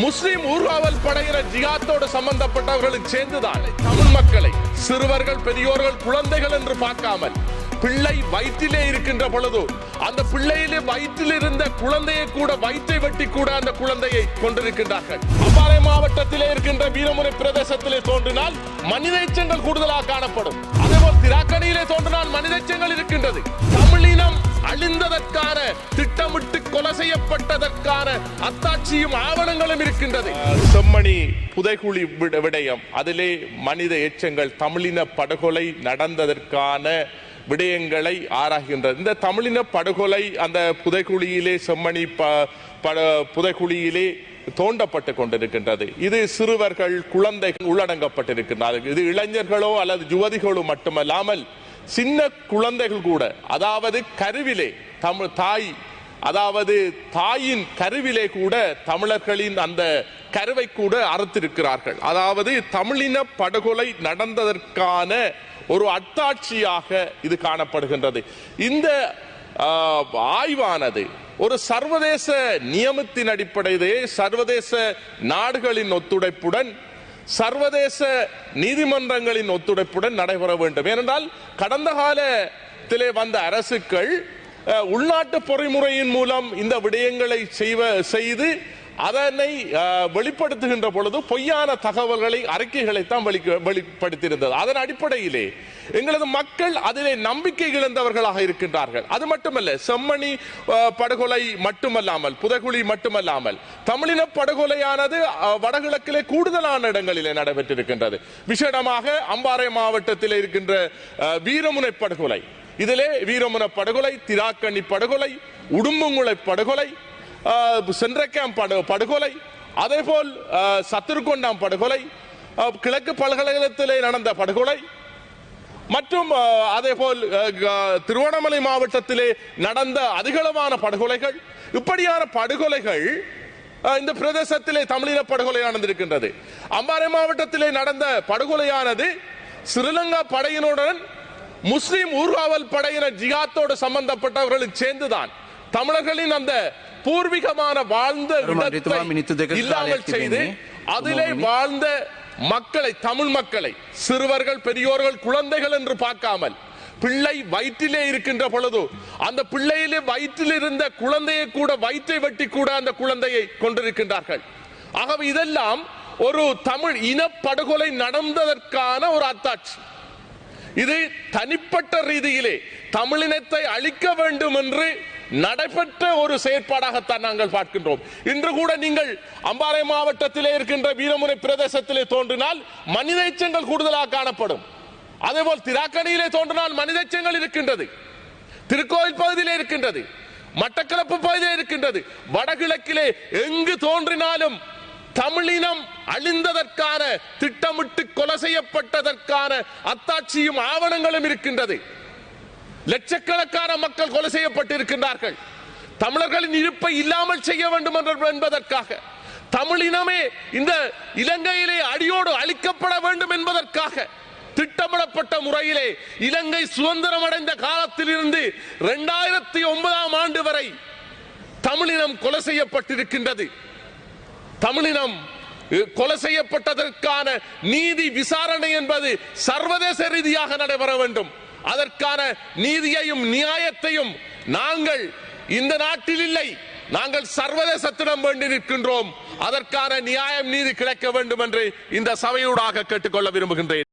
முஸ்லிம் ஊர்காவல் படையினர் ஜிகாத்தோடு சம்பந்தப்பட்டவர்களும் சேர்ந்துதான் தமிழ் மக்களை சிறுவர்கள் பெரியோர்கள் குழந்தைகள் என்று பார்க்காமல் பிள்ளை வயிற்றிலே இருக்கின்ற பொழுது அந்த பிள்ளையிலே வயிற்றில் இருந்த குழந்தையை கூட வயிற்றை வெட்டி கூட அந்த குழந்தையை கொண்டிருக்கின்றார்கள் அம்பாறை மாவட்டத்திலே இருக்கின்ற வீரமுனை பிரதேசத்திலே தோன்றினால் மனித எச்சங்கள் கூடுதலாக காணப்படும். அதேபோல் திராக்கணியிலே தோன்றினால் மனித எச்சங்கள் இருக்கின்றது. தமிழினம் அழிந்ததற்கான திட்டமிட்டு கொலை செய்யப்பட்டதற்கான அத்தாட்சியும் ஆவணங்களும் இருக்கின்றது. செம்மணி புதைகுழி விட- விடயம். அதிலே மனித எச்சங்கள் தமிழின படுகொலை நடந்ததற்கான விடயங்களை ஆராய்கின்றது. இந்த தமிழின படுகொலை அந்த புதைக்குழியிலே செம்மணி ப பட புதைக்குழியிலே தோண்டப்பட்டு கொண்டிருக்கின்றது. இது சிறுவர்கள் குழந்தைகள் உள்ளடங்கப்பட்டிருக்கின்றார்கள் இது இளைஞர்களோ அல்லது யுவதிகளோ மட்டுமல்லாமல் சின்ன குழந்தைகள் கூட அதாவது கருவிலே தமிழ் தாய் அதாவது தாயின் கருவிலே கூட தமிழர்களின் அந்த கருவை கூட அறுத்திருக்கிறார்கள். அதாவது தமிழின படுகொலை நடந்ததற்கான ஒரு அத்தாட்சியாக இது காணப்படுகின்றது. இந்த ஆய்வானது ஒரு சர்வதேச நியமத்தின் அடிப்படையிலே சர்வதேச நாடுகளின் ஒத்துழைப்புடன் சர்வதேச நீதிமன்றங்களின் ஒத்துழைப்புடன் நடைபெற வேண்டும். ஏனென்றால் கடந்த காலத்திலே வந்த அரசுகள் உள்நாட்டு பொறிமுறையின் மூலம் இந்த விடயங்களை செய்வ செய்து அதனை வெளிப்படுத்துகின்ற பொழுது பொய்யான தகவல்களை அறிக்கைகளைத்தான் வெளி- வெளிப்படுத்தியிருந்தது. அதன் அடிப்படையிலே எங்களது மக்கள் அதிலே நம்பிக்கை இழந்தவர்களாக இருக்கின்றார்கள். அது மட்டுமல்ல செம்மணி படுகொலை மட்டுமல்லாமல் புதகுழி மட்டுமல்லாமல் தமிழின படுகொலையானது வடகிழக்கிலே கூடுதலான இடங்களிலே நடைபெற்றிருக்கின்றது. விசேடமாக அம்பாறை மாவட்டத்தில் இருக்கின்ற வீரமுனை படுகொலை. இதிலே வீரமன படுகொலை திராக்கண்ணி படுகொலை உடும்புங்குளை படுகொலை சென்றக்காம் படு படுகொலை அதேபோல் ஆஹ், சத்துருக்கொண்டாம் படுகொலை கிழக்கு பல்கலைக்கழகத்திலே நடந்த படுகொலை மற்றும் அதே அதேபோல் திருவண்ணாமலை மாவட்டத்திலே நடந்த அதிகளவான படுகொலைகள் இப்படியான படுகொலைகள் இந்த பிரதேசத்திலே தமிழின படுகொலை நடந்திருக்கின்றது. அம்பாறை மாவட்டத்திலே நடந்த படுகொலையானது ஸ்ரீலங்கா படையினுடன் முஸ்லிம் ஊர்காவல் படையினர் ஜிகாத்தோடு சம்பந்தப்பட்டவர்களுக்கு சேர்ந்துதான் தமிழர்களின் அந்த பூர்வீகமான வாழ்ந்த இல்லாமல் செய்து அதிலே வாழ்ந்த மக்களை தமிழ் மக்களை சிறுவர்கள் பெரியோர்கள் குழந்தைகள் என்று பார்க்காமல் பிள்ளை வயிற்றிலே இருக்கின்ற பொழுது அந்த பிள்ளையிலே வயிற்றில் இருந்த குழந்தையை கூட வயிற்றை வெட்டி கூட அந்த குழந்தையை கொண்டிருக்கின்றார்கள். ஆகவே இதெல்லாம் ஒரு தமிழ் இனப்படுகொலை நடந்ததற்கான ஒரு அத்தாட்சி. இது தனிப்பட்ட ரீதியிலே தமிழினத்தை அழிக்க வேண்டும் என்று நடைபெற்ற ஒரு செயற்பாடாகத்தான் நாங்கள் பார்க்கின்றோம். இன்று கூட நீங்கள் அம்பாறை மாவட்டத்திலே இருக்கின்ற வீரமுனை பிரதேசத்திலே தோன்றினால் மனித எச்சங்கள் கூடுதலாக காணப்படும். அதேபோல் திராக்கணியிலே தோன்றினால் மனித எச்சங்கள் இருக்கின்றது. திருக்கோயில் பகுதியிலே இருக்கின்றது. மட்டக்களப்பு பகுதியிலே இருக்கின்றது. வடகிழக்கிலே எங்கு தோன்றினாலும் தமிழினம் அழிந்ததற்கான திட்டமிட்டு கொலை செய்யப்பட்டதற்கான அத்தாட்சியும் ஆவணங்களும் இருக்கின்றது. லட்சக்கணக்கான மக்கள் கொலை செய்யப்பட்டிருக்கின்றார்கள். தமிழர்களின் இருப்பை இல்லாமல் செய்ய வேண்டும் என்பதற்காக. தமிழினமே இந்த இலங்கையிலே அடியோடு அழிக்கப்பட வேண்டும் என்பதற்காக திட்டமிடப்பட்ட முறையிலே இலங்கை சுதந்திரம் அடைந்த காலத்திலிருந்து இரண்டாயிரத்தி ஒன்பதாம் ஆண்டு வரை தமிழினம் கொலை செய்யப்பட்டிருக்கின்றது. தமிழினம் கொலை செய்யப்பட்டதற்கான நீதி விசாரணை என்பது சர்வதேச ரீதியாக நடைபெற வேண்டும். அதற்கான நீதியையும் நியாயத்தையும் நாங்கள் இந்த நாட்டில் இல்லை நாங்கள் சர்வதேசத்திடம் வேண்டி நிற்கின்றோம். அதற்கான நியாயம் நீதி கிடைக்க வேண்டும் என்று இந்த சபையூடாக கேட்டுக்கொள்ள விரும்புகின்றேன்.